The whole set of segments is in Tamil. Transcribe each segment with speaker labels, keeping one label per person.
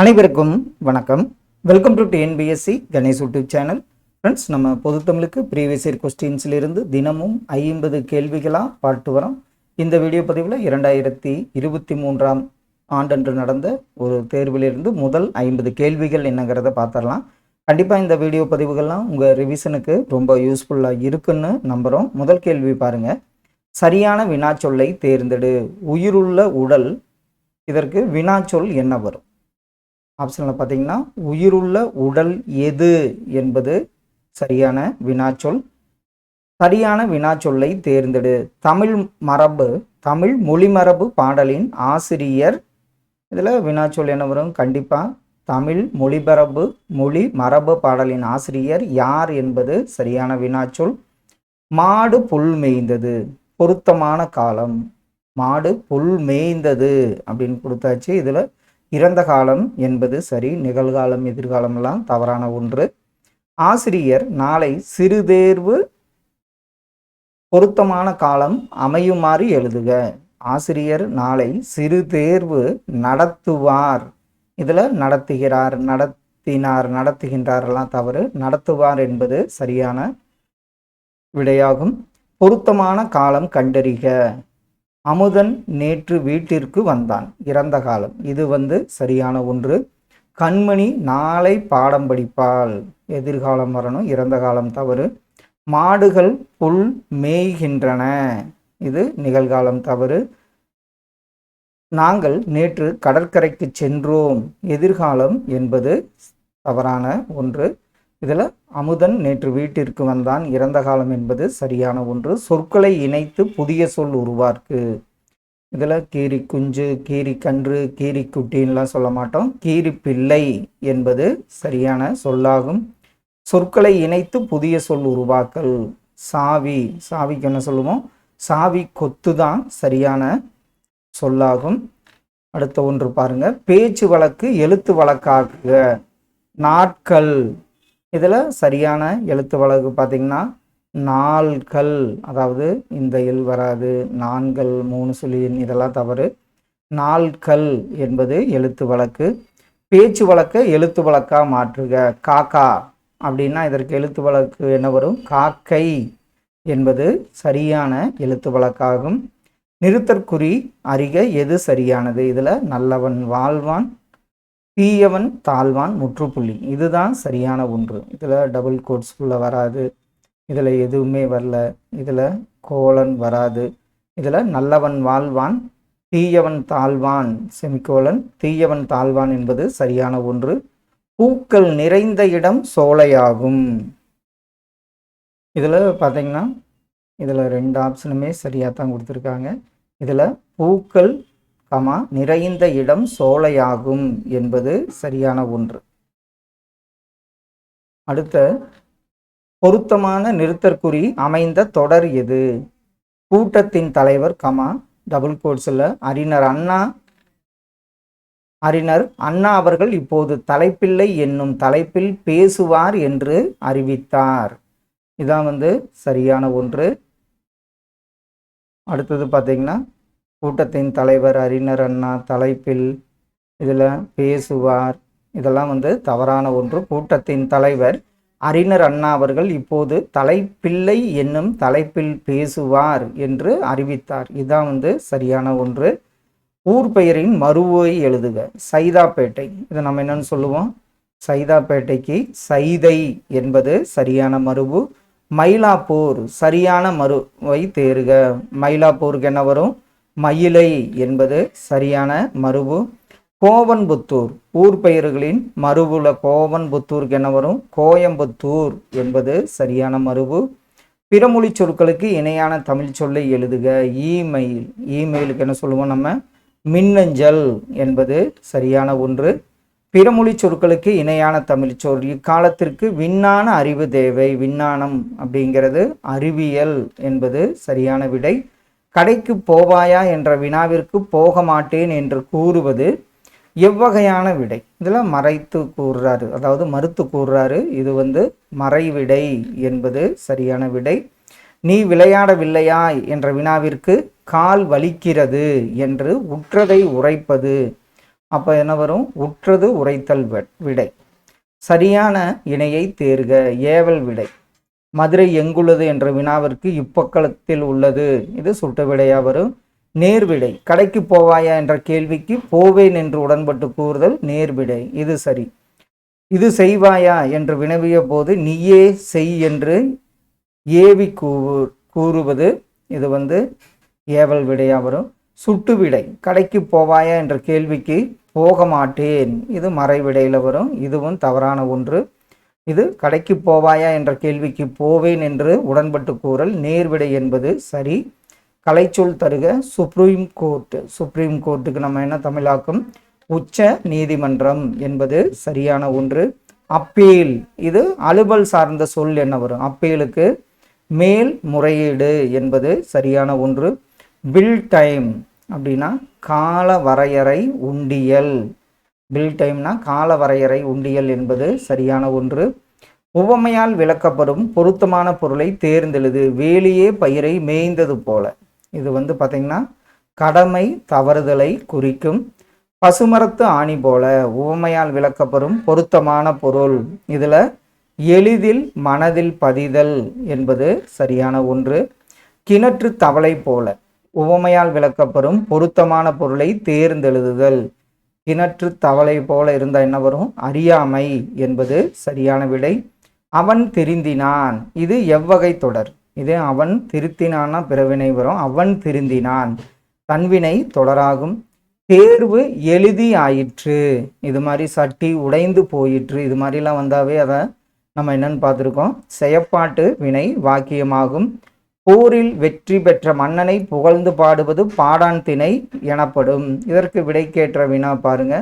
Speaker 1: அனைவருக்கும் வணக்கம். Welcome to TNPSC Ganesh YouTube channel friends நம்ம பொதுத்தமிழுக்கு ப்ரீவியஸ் இயர் கொஸ்டின்ஸிலிருந்து தினமும் ஐம்பது கேள்விகளாக பாட்டு வரோம். இந்த வீடியோ பதிவில் இரண்டாயிரத்தி இருபத்தி மூன்றாம் ஆண்டன்று நடந்த ஒரு தேர்விலிருந்து முதல் ஐம்பது கேள்விகள் என்னங்கிறத பார்த்துடலாம். கண்டிப்பாக இந்த வீடியோ பதிவுகள்லாம் உங்கள் ரிவிஷனுக்கு ரொம்ப யூஸ்ஃபுல்லாக இருக்குன்னு நம்புகிறோம் முதல் கேள்வி பாருங்கள் சரியான வினாச்சொல்லை தேர்ந்தெடு. உயிருள்ள உடல் இதற்கு வினாச்சொல் என்ன வரும்? ஆப்ஷனில் பார்த்தீங்கன்னா உயிருள்ள உடல் எது என்பது சரியான வினாச்சொல். சரியான வினாச்சொல்லை தேர்ந்தெடு. தமிழ் மரபு தமிழ் மொழிமரபு பாடலின் ஆசிரியர். இதில் வினாச்சொல் என்ன வரும்? கண்டிப்பாக தமிழ் மொழிபரப்பு மொழி மரபு பாடலின் ஆசிரியர் யார் என்பது சரியான வினாச்சொல். மாடு புல் மேய்ந்தது பொருத்தமான காலம். மாடு புல் மேய்ந்தது அப்படின்னு கொடுத்தாச்சு. இதில் இறந்த காலம் என்பது சரி நிகழ்காலம் எதிர்காலமெல்லாம் தவறான ஒன்று. ஆசிரியர் நாளை சிறுதேர்வு பொருத்தமான காலம் அமையுமாறு எழுதுக. ஆசிரியர் நாளை சிறு தேர்வு நடத்துவார். இதில் நடத்துகிறார் நடத்தினார் நடத்துகின்றாரெல்லாம் தவறு. நடத்துவார் என்பது சரியான விடையாகும். பொருத்தமான காலம் கண்டறிக. அமுதன் நேற்று வீட்டிற்கு வந்தான். இறந்த காலம். இது வந்து சரியான ஒன்று. கண்மணி நாளை பாடம் படிப்பாள். எதிர்காலம் வரணும். இறந்த காலம் தவறு. மாடுகள் புல் மேய்கின்றன. இது நிகழ்காலம் தவறு. நாங்கள் நேற்று கடற்கரைக்கு சென்றோம். எதிர்காலம் என்பது தவறான ஒன்று. இதில் அமுதன் நேற்று வீட்டிற்கு வந்தான். இறந்த காலம் என்பது சரியான ஒன்று. சொற்களை இணைத்து புதிய சொல் உருவாக்கு. இதில் கீரி குஞ்சு கீரி கன்று கீரி குட்டின்லாம் சொல்ல மாட்டோம். கீரி பிள்ளை என்பது சரியான சொல்லாகும். சொற்களை இணைத்து புதிய சொல் உருவாக்கல். சாவி சாவிக்கு என்ன சொல்லுவோம்? சாவி கொத்து தான் சரியான சொல்லாகும். அடுத்த ஒன்று பாருங்க. பேச்சு வழக்கு எழுத்து வழக்காக்குக நாட்கள். இதில் சரியான எழுத்து வழக்கு பார்த்திங்கன்னா நாள்கள் அதாவது இந்த இல் வராது நான்கள் மூணு சொல்லி இதெல்லாம் தவறு. நாள்கள் என்பது எழுத்து வழக்கு. பேச்சு வழக்கை எழுத்து வழக்காக மாற்றுக. காக்கா அப்படின்னா இதற்கு எழுத்து வழக்கு என்ன வரும்? காக்கை என்பது சரியான எழுத்து வழக்காகும். நிறுத்தற்குறி அறிக எது சரியானது? இதில் நல்லவன் வாழ்வான் தீயவன் தாழ்வான் முற்றுப்புள்ளி. இதுதான் சரியான ஒன்று. இதில் டபுள் கோட்ஸ் ஃபுல்லாக வராது. இதில் எதுவுமே வரல. இதில் கோலன் வராது. இதில் நல்லவன் வாழ்வான் தீயவன் தாழ்வான் செமிகோலன் தீயவன் தாழ்வான் என்பது சரியான ஒன்று. பூக்கள் நிறைந்த இடம் சோலையாகும். இதில் பார்த்தீங்கன்னா இதில் ரெண்டு ஆப்ஷனுமே சரியாக தான் கொடுத்துருக்காங்க. இதில் பூக்கள் கமா நிறைந்த இடம் சோலையாகும் என்பது சரியான ஒன்று. அடுத்த பொருத்தமான நிறுத்தற்குறி அமைந்த தொடர் எது? கூட்டத்தின் தலைவர் கமா டபுள் கோட்ஸில் அறிஞர் அண்ணா அறிஞர் அண்ணா அவர்கள் இப்போது தலைப்பில்லை என்னும் தலைப்பில் பேசுவார் என்று அறிவித்தார். இதான் வந்து சரியான ஒன்று. அடுத்தது பார்த்தீங்கன்னா கூட்டத்தின் தலைவர் அறிஞர் அண்ணா தலைப்பில் இதில் பேசுவார். இதெல்லாம் வந்து தவறான ஒன்று. கூட்டத்தின் தலைவர் அறிஞர் அண்ணா அவர்கள் இப்போது தலைப்பிள்ளை என்னும் தலைப்பில் பேசுவார் என்று அறிவித்தார். இதுதான் வந்து சரியான ஒன்று. ஊர் பெயரின் மறுவை எழுதுக. சைதாப்பேட்டை. இதை நம்ம என்னன்னு சொல்லுவோம்? சைதாப்பேட்டைக்கு சைதை என்பது சரியான மறுவு. மயிலாப்பூர் சரியான மறுவை தேறுக மயிலாப்பூருக்கு என்ன வரும்? மயிலை என்பது சரியான மருவு. கோவன்புத்தூர் ஊர் பெயர்களின் மறுவுல கோவன்புத்தூருக்கு என்ன வரும்? கோயம்புத்தூர் என்பது சரியான மருவு. பிறமொழி சொற்களுக்கு இணையான தமிழ் சொல்லை எழுதுக. இமெயில் இமெயிலுக்கு என்ன சொல்லுவோம் நம்ம? மின்னஞ்சல் என்பது சரியான ஒன்று. பிறமொழி சொற்களுக்கு இணையான தமிழ் சொல் இக்காலத்திற்கு விண்ணான அறிவு தேவை. விண்ணானம் அப்படிங்கிறது அறிவியல் என்பது சரியான விடை. கடைக்கு போவாயா என்ற வினாவிற்கு போக மாட்டேன் என்று கூறுவது எவ்வகையான விடை? இதில் மறைத்து கூறுறாரு. அதாவது மறுத்து கூறுறாரு இது வந்து மறைவிடை என்பது சரியான விடை. நீ விளையாடவில்லையா என்ற வினாவிற்கு கால் வலிக்கிறது என்று உற்றதை உரைப்பது. அப்போ என்ன வரும்? உற்றது உரைத்தல் வி- விடை. சரியான இணையை தேர்க ஏவல் விடை. மதுரை எங்குள்ளது என்ற வினாவிற்கு இப்பக்கலத்தில் உள்ளது. இது சுட்டு விடையா வரும். நேர்விடை கடைக்கு போவாயா என்ற கேள்விக்கு போவேன் என்று உடன்பட்டு கூறுதல் நேர்விடை இது சரி. இது செய்வாயா என்று வினவிய போது நீயே செய் என்று ஏவி கூறு கூறுவது இது வந்து ஏவல் விடையா வரும். சுட்டு விடை. கடைக்கு போவாயா என்ற கேள்விக்கு போக மாட்டேன். இது மறைவிடையில் வரும். இதுவும் தவறான ஒன்று. இது கடைக்கு போவாயா என்ற கேள்விக்கு போவேன் என்று உடன்பட்டு கூறல் நேர்விடை என்பது சரி. கலைச்சொல் தருக சுப்ரீம் கோர்ட் சுப்ரீம் கோர்ட்டுக்கு நம்ம என்ன தமிழாக்கும்? உச்ச நீதிமன்றம் என்பது சரியான ஒன்று. அப்பீல். இது அலுவல் சார்ந்த சொல் என்ன வரும்? அப்பீலுக்கு மேல் முறையீடு என்பது சரியான ஒன்று. பில் டைம் அப்படின்னா கால வரையறை உண்டியல். பில் டைம்னா கால வரையறை உண்டியல் என்பது சரியான ஒன்று. உவமையால் விளக்கப்படும் பொருத்தமான பொருளை தேர்ந்தெழுது வேலியே பயிரை மேய்ந்தது போல. இது வந்து பார்த்தீங்கன்னா கடமை தவறுதலை குறிக்கும். பசுமரத்து ஆணி போல உவமையால் விளக்கப்படும் பொருத்தமான பொருள். இதில் எளிதில் மனதில் பதிதல் என்பது சரியான ஒன்று. கிணற்று தவளை போல உவமையால் விளக்கப்படும் பொருத்தமான பொருளை தேர்ந்தெழுதுதல். கிணற்று தவளை போல இருந்தால் என்ன வரும்? அறியாமை என்பது சரியான விடை. அவன் திருந்தினான். இது எவ்வகை தொடர். இது அவன் திருத்தினான்னா பிறவினை வரும். அவன் திருந்தினான். தன்வினை தொடராகும். தேர்வு எழுதி ஆயிற்று. இது மாதிரி சட்டி உடைந்து போயிற்று. இது மாதிரிலாம் வந்தாவே அதை நம்ம என்னன்னு பார்த்துருக்கோம். செயப்பாட்டு வினை வாக்கியமாகும். போரில் வெற்றி பெற்ற மன்னனை புகழ்ந்து பாடுவது பாடான் திணை எனப்படும். இதற்கு விடைக்கேற்ற வினா பாருங்க.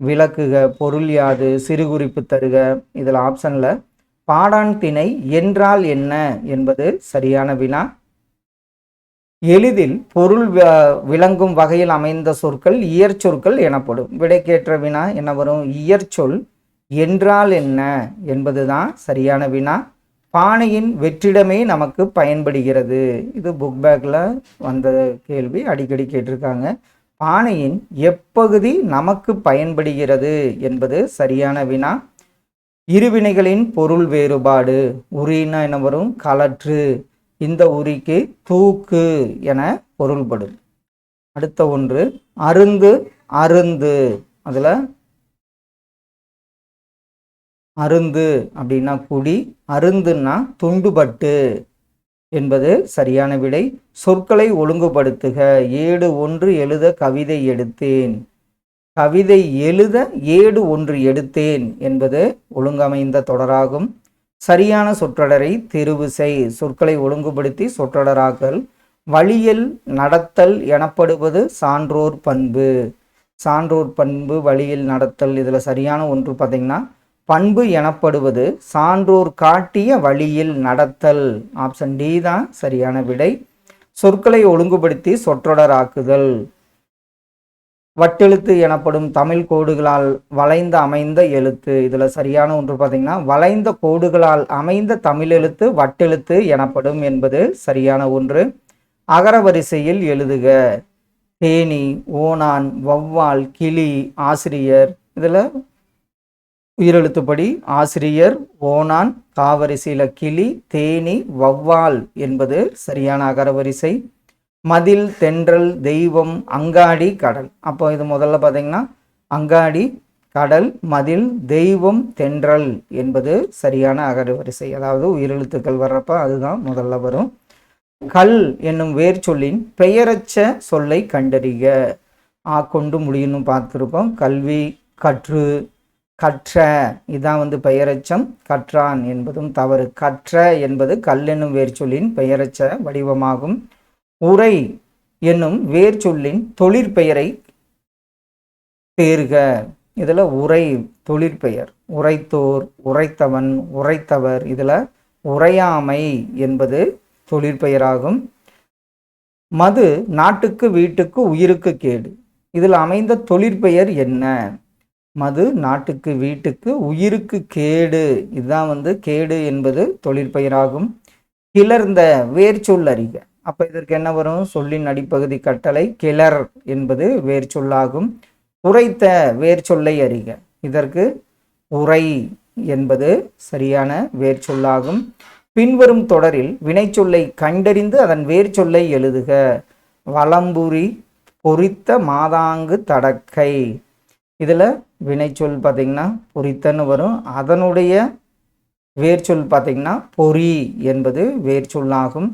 Speaker 1: விளக்குக பொருள் யாது சிறுகுறிப்பு தருக. இதில் ஆப்ஷனில் பாடான் திணை என்றால் என்ன என்பது சரியான வினா எளிதில் பொருள் வ- விளங்கும் வகையில் அமைந்த சொற்கள் இயற்சொற்கள் எனப்படும். விடைக்கேற்ற வினா என்ன வரும்? இயற்சொல் என்றால் என்ன என்பதுதான் சரியான வினா பானையின் வெற்றிடமே நமக்கு பயன்படுகிறது. இது புக் பேக்கில் வந்த கேள்வி அடிக்கடி கேட்டிருக்காங்க. பானையின் எப்பகுதி நமக்கு பயன்படுகிறது என்பது சரியான வினா? இருவினைகளின் பொருள் வேறுபாடு உரின்னா என்ன வரும்? கலற்று. இந்த உரிக்கு தூக்கு என பொருள்படும். அடுத்த ஒன்று அருந்து அருந்து. அதில் அருந்து அப்படின்னா குடி அருந்துன்னா துண்டுபட்டு என்பது சரியான விடை. சொற்களை ஒழுங்குபடுத்துக. ஏடு ஒன்று எழுத கவிதை எடுத்தேன். கவிதை எழுத ஏடு ஒன்று எடுத்தேன் என்பது ஒழுங்கமைந்த தொடராகும். சரியான சொற்றொடரை தெரிவு செய். சொற்களை ஒழுங்குபடுத்தி சொற்றொடராக்கல். வழியில் நடத்தல் எனப்படுவது சான்றோர் பண்பு. சான்றோர் பண்பு வழியில் நடத்தல். இதில் சரியான ஒன்று பார்த்தீங்கன்னா பண்பு எனப்படுவது சான்றோர் காட்டிய வழியில் நடத்தல். ஆப்ஷன் டி தான் சரியான விடை. சொற்களை ஒழுங்குபடுத்தி சொற்றொடராக்குதல். வட்டெழுத்து எனப்படும் தமிழ் கோடுகளால் வளைந்து அமைந்த எழுத்து. இதில் சரியான ஒன்று பார்த்தீங்கன்னா வளைந்த கோடுகளால் அமைந்த தமிழ் எழுத்து வட்டெழுத்து எனப்படும் என்பது சரியான ஒன்று. அகர வரிசையில் எழுதுக. தேனி ஓணான் வௌவால் கிளி ஆசிரியர். இதில் உயிரெழுத்துப்படி ஆசிரியர் ஓணான் காவரிசையில் கிளி தேனி வௌவால் என்பது சரியான அகரவரிசை. மதில் தென்றல் தெய்வம் அங்காடி கடல். அப்போ இது முதல்ல பார்த்தீங்கன்னா அங்காடி கடல் மதில் தெய்வம் தென்றல் என்பது சரியான அகரவரிசை. அதாவது உயிரெழுத்துக்கள் வர்றப்ப அதுதான் முதல்ல வரும். கல் என்னும் வேர் சொல்லின் பெயரச்ச சொல்லை கண்டறிக. ஆ கொண்டு முடியும்னு பார்த்துருப்போம். கல்வி கற்று கற்ற இதான் வந்து பெயரச்சம். கற்றான் என்பதும் தவறு. கற்ற என்பது கல் என்னும் வேர்ச்சொல்லின் பெயரச்ச வடிவமாகும். உரை என்னும் வேர்ச்சொல்லின் தொழிற்பெயரை பேருக இதில் உரை தொழிற்பெயர் உரைத்தோர் உரைத்தவன் உரைத்தவர். இதில் உரையாமை என்பது தொழிற்பெயராகும் மது நாட்டுக்கு வீட்டுக்கு உயிருக்கு கேடு. இதில் அமைந்த தொழிற்பெயர் என்ன? மது நாட்டுக்கு வீட்டுக்கு உயிருக்கு கேடு. இதுதான் வந்து கேடு என்பது தொழிற்பெயராகும். கிளர்ந்த வேர்ச்சொல் அறிக. அப்போ இதற்கு என்ன வரும்? சொல்லின் அடிப்பகுதி கட்டளை கிளர் என்பது வேர்ச்சொல்லாகும். உரைத்த வேர்ச்சொல்லை அறிக. இதற்கு உரை என்பது சரியான வேர்ச்சொல்லாகும். பின்வரும் தொடரில் வினைச்சொல்லை கண்டறிந்து அதன் வேர்ச்சொல்லை எழுதுக. வலம்புரி பொறித்த மாதாங்கு தடக்கை. இதில் வினைச்சொல் பார்த்திங்கன்னா பொறித்தன்னு வரும். அதனுடைய வேர்ச்சொல் பார்த்திங்கன்னா பொறி என்பது வேர்ச்சொல்லாகும்.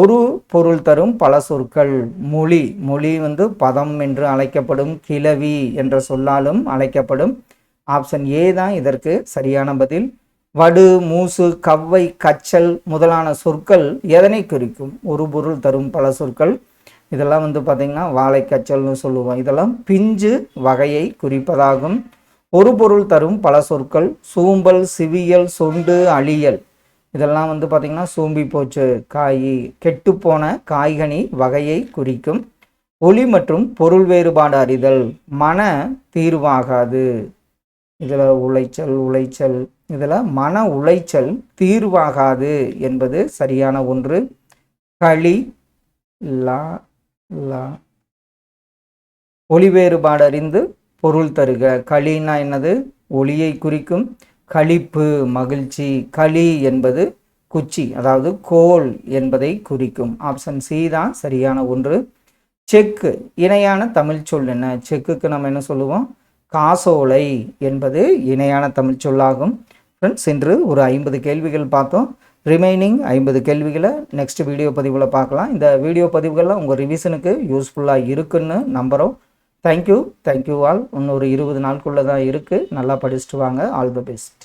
Speaker 1: ஒரு பொருள் தரும் பல சொற்கள். மொழி. மொழி வந்து பதம் என்று அழைக்கப்படும் கிளவி என்ற சொல்லாலும் அழைக்கப்படும். ஆப்ஷன் ஏ தான் இதற்கு சரியான பதில். வடு மூசு கவ்வை கச்சல் முதலான சொற்கள் எதனை குறிக்கும்? ஒரு பொருள் தரும் பல சொற்கள். இதெல்லாம் வந்து பார்த்திங்கன்னா வாழைக்கச்சல்னு சொல்லுவோம். இதெல்லாம் பிஞ்சு வகையை குறிப்பதாகும். ஒரு பொருள் தரும் பல சொற்கள் சூம்பல் சிவியல் சொண்டு அழியல். இதெல்லாம் வந்து பார்த்திங்கன்னா சூம்பி போச்சு காய் கெட்டுப்போன காய்கனி வகையை குறிக்கும். ஒளி மற்றும் பொருள் வேறுபாடு அறிதல் மன தீர்வாகாது. இதில் உளைச்சல் உளைச்சல். இதில் மன உளைச்சல் தீர்வாகாது என்பது சரியான ஒன்று. களி லா ஒளி வேறுபாடு அறிந்து பொருள் தருக. களின்னா என்னது? ஒளியை குறிக்கும். களிப்பு மகிழ்ச்சி. களி என்பது குச்சி அதாவது கோல் என்பதை குறிக்கும். ஆப்ஷன் சி தான் சரியான ஒன்று. செக்கு இணையான தமிழ் சொல் என்ன? செக்குக்கு நம்ம என்ன சொல்லுவோம்? காசோலை என்பது இணையான தமிழ் சொல்லாகும். ஃப்ரெண்ட்ஸ் இன்று ஒரு ஐம்பது கேள்விகள் பார்த்தோம். ரிமைனிங் ஐம்பது கேள்விகளை நெக்ஸ்ட் வீடியோ பதிவில் பார்க்கலாம். இந்த வீடியோ பதிவுகளில் உங்கள் ரிவிஷனுக்கு யூஸ்ஃபுல்லாக இருக்குன்னு நம்புகிறோம் தேங்க்யூ தேங்க்யூ ஆல் இன்னொரு இருபது நாளுக்குள்ளே தான் இருக்குது நல்லா படிச்சுட்டு வாங்க. All the best